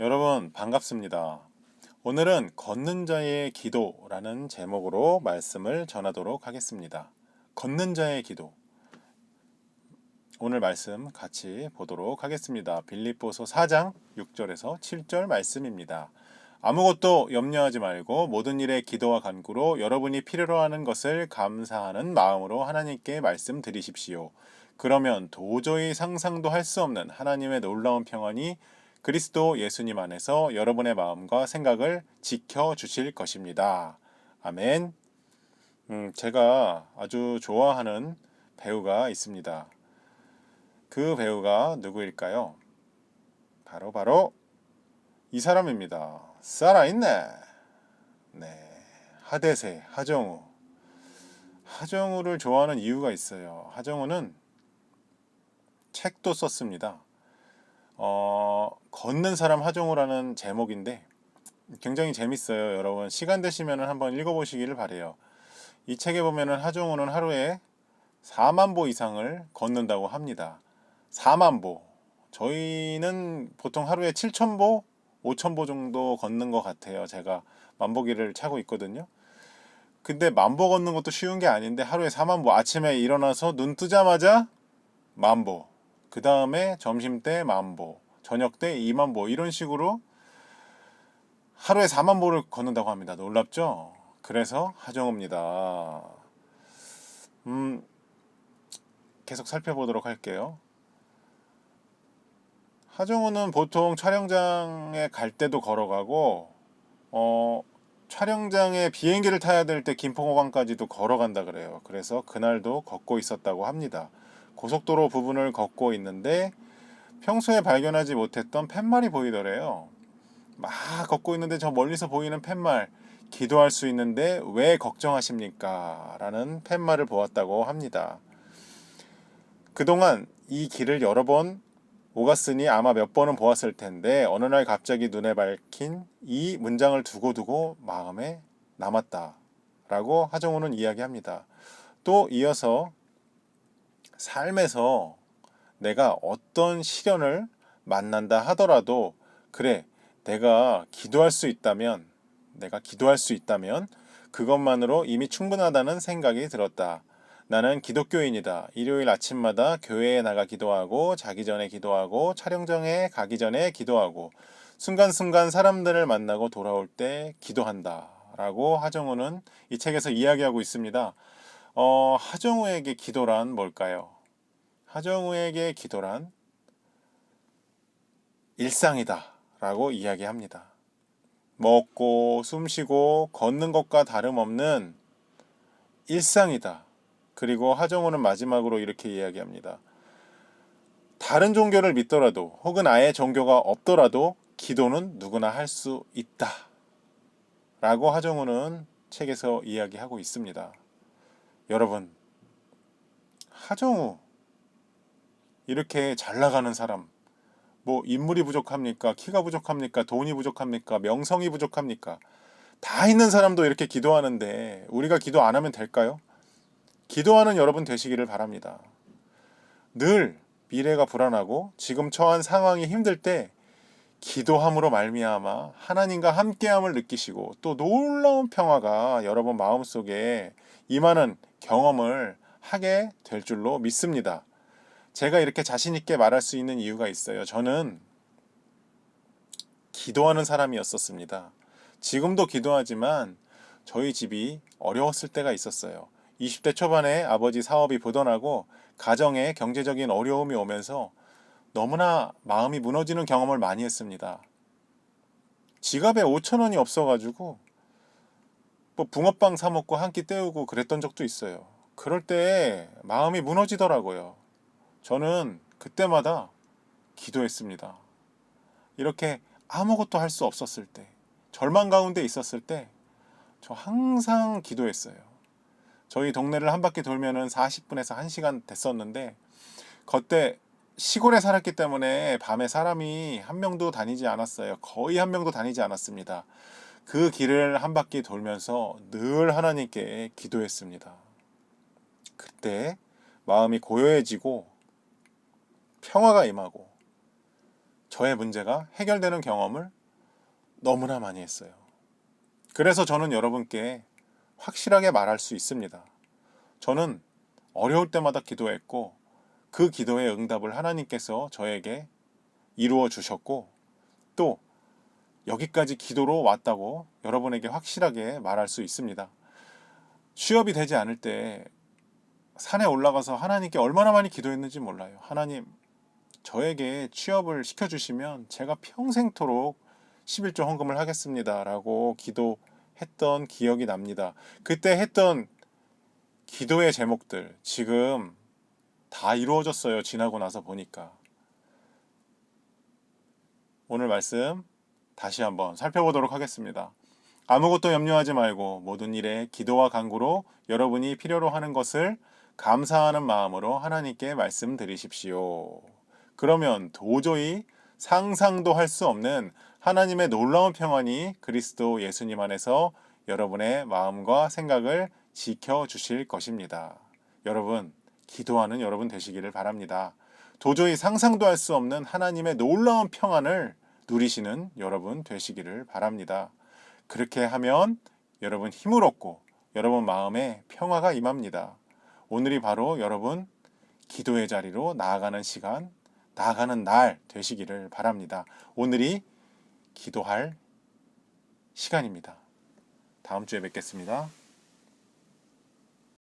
여러분 반갑습니다. 오늘은 걷는 자의 기도라는 제목으로 말씀을 전하도록 하겠습니다. 걷는 자의 기도. 오늘 말씀 같이 보도록 하겠습니다. 빌립보서 4장 6절에서 7절 말씀입니다. 아무것도 염려하지 말고 모든 일에 기도와 간구로 여러분이 필요로 하는 것을 감사하는 마음으로 하나님께 말씀드리십시오. 그러면 도저히 상상도 할 수 없는 하나님의 놀라운 평안이 그리스도 예수님 안에서 여러분의 마음과 생각을 지켜 주실 것입니다. 아멘. 음, 제가 아주 좋아하는 배우가 있습니다. 그 배우가 누구일까요? 바로 바로 이 사람입니다. 살아있네. 네. 하대세, 하정우. 하정우를 좋아하는 이유가 있어요. 하정우는 책도 썼습니다. 어, 걷는 사람 하정우라는 제목인데 굉장히 재밌어요. 여러분 시간 되시면 한번 읽어보시기를 바래요. 이 책에 보면은 하정우는 하루에 4만 보 이상을 걷는다고 합니다. 4만 보. 저희는 보통 하루에 7천 보, 5천 보 정도 걷는 것 같아요. 제가 만보기를 차고 있거든요. 근데 만보 걷는 것도 쉬운 게 아닌데 하루에 4만 보. 아침에 일어나서 눈 뜨자마자 만 보. 그 다음에 점심 때 만 보, 저녁 때 2만 보 이런 식으로 하루에 4만 보를 걷는다고 합니다. 놀랍죠? 그래서 하정우입니다. 음, 계속 살펴보도록 할게요. 하정우는 보통 촬영장에 갈 때도 걸어가고, 어, 촬영장에 비행기를 타야 될 때 김포공항까지도 걸어간다 그래요. 그래서 그날도 걷고 있었다고 합니다. 고속도로 부분을 걷고 있는데 평소에 발견하지 못했던 팻말이 보이더래요. 막 걷고 있는데 저 멀리서 보이는 팻말 기도할 수 있는데 왜 걱정하십니까? 라는 팻말을 보았다고 합니다. 그동안 이 길을 여러 번 오갔으니 아마 몇 번은 보았을 텐데 어느 날 갑자기 눈에 밝힌 이 문장을 두고두고 마음에 남았다. 라고 하정우는 이야기합니다. 또 이어서 삶에서 내가 어떤 시련을 만난다 하더라도 그래 내가 기도할 수 있다면 내가 기도할 수 있다면 그것만으로 이미 충분하다는 생각이 들었다. 나는 기독교인이다. 일요일 아침마다 교회에 나가 기도하고 자기 전에 기도하고 촬영장에 가기 전에 기도하고 순간순간 사람들을 만나고 돌아올 때 기도한다. 라고 하정우는 이 책에서 이야기하고 있습니다. 어, 하정우에게 기도란 뭘까요? 하정우에게 기도란 일상이다 라고 이야기합니다. 먹고 숨쉬고 걷는 것과 다름없는 일상이다. 그리고 하정우는 마지막으로 이렇게 이야기합니다. 다른 종교를 믿더라도 혹은 아예 종교가 없더라도 기도는 누구나 할 수 있다. 라고 하정우는 책에서 이야기하고 있습니다. 여러분, 하정우, 이렇게 잘 나가는 사람, 뭐 인물이 부족합니까? 키가 부족합니까? 돈이 부족합니까? 명성이 부족합니까? 다 있는 사람도 이렇게 기도하는데 우리가 기도 안 하면 될까요? 기도하는 여러분 되시기를 바랍니다. 늘 미래가 불안하고 지금 처한 상황이 힘들 때 기도함으로 말미암아 하나님과 함께함을 느끼시고 또 놀라운 평화가 여러분 마음속에 임하는 경험을 하게 될 줄로 믿습니다. 제가 이렇게 자신 있게 말할 수 있는 이유가 있어요. 저는 기도하는 사람이었었습니다. 지금도 기도하지만 저희 집이 어려웠을 때가 있었어요. 20대 초반에 아버지 사업이 부도나고 가정에 경제적인 어려움이 오면서 너무나 마음이 무너지는 경험을 많이 했습니다. 지갑에 5천 원이 없어가지고 뭐 붕어빵 사 먹고 한 끼 때우고 그랬던 적도 있어요. 그럴 때 마음이 무너지더라고요. 저는 그때마다 기도했습니다. 이렇게 아무것도 할 수 없었을 때, 절망 가운데 있었을 때, 저 항상 기도했어요. 저희 동네를 한 바퀴 돌면은 40분에서 1시간 됐었는데, 그때 시골에 살았기 때문에 밤에 사람이 한 명도 다니지 않았어요. 거의 한 명도 다니지 않았습니다. 그 길을 한 바퀴 돌면서 늘 하나님께 기도했습니다. 그때 마음이 고요해지고 평화가 임하고 저의 문제가 해결되는 경험을 너무나 많이 했어요. 그래서 저는 여러분께 확실하게 말할 수 있습니다. 저는 어려울 때마다 기도했고 그 기도의 응답을 하나님께서 저에게 이루어 주셨고 또 여기까지 기도로 왔다고 여러분에게 확실하게 말할 수 있습니다. 취업이 되지 않을 때 산에 올라가서 하나님께 얼마나 많이 기도했는지 몰라요. 하나님, 저에게 취업을 시켜주시면 제가 평생토록 11조 헌금을 하겠습니다. 라고 기도했던 기억이 납니다. 그때 했던 기도의 제목들, 지금 다 이루어졌어요. 지나고 나서 보니까. 오늘 말씀 다시 한번 살펴보도록 하겠습니다. 아무것도 염려하지 말고 모든 일에 기도와 간구로 여러분이 필요로 하는 것을 감사하는 마음으로 하나님께 말씀드리십시오. 그러면 도저히 상상도 할 수 없는 하나님의 놀라운 평안이 그리스도 예수님 안에서 여러분의 마음과 생각을 지켜 주실 것입니다. 여러분, 기도하는 여러분 되시기를 바랍니다. 도저히 상상도 할 수 없는 하나님의 놀라운 평안을 누리시는 여러분 되시기를 바랍니다. 그렇게 하면 여러분 힘을 얻고 여러분 마음에 평화가 임합니다. 오늘이 바로 여러분 기도의 자리로 나아가는 시간, 나아가는 날 되시기를 바랍니다. 오늘이 기도할 시간입니다. 다음 주에 뵙겠습니다.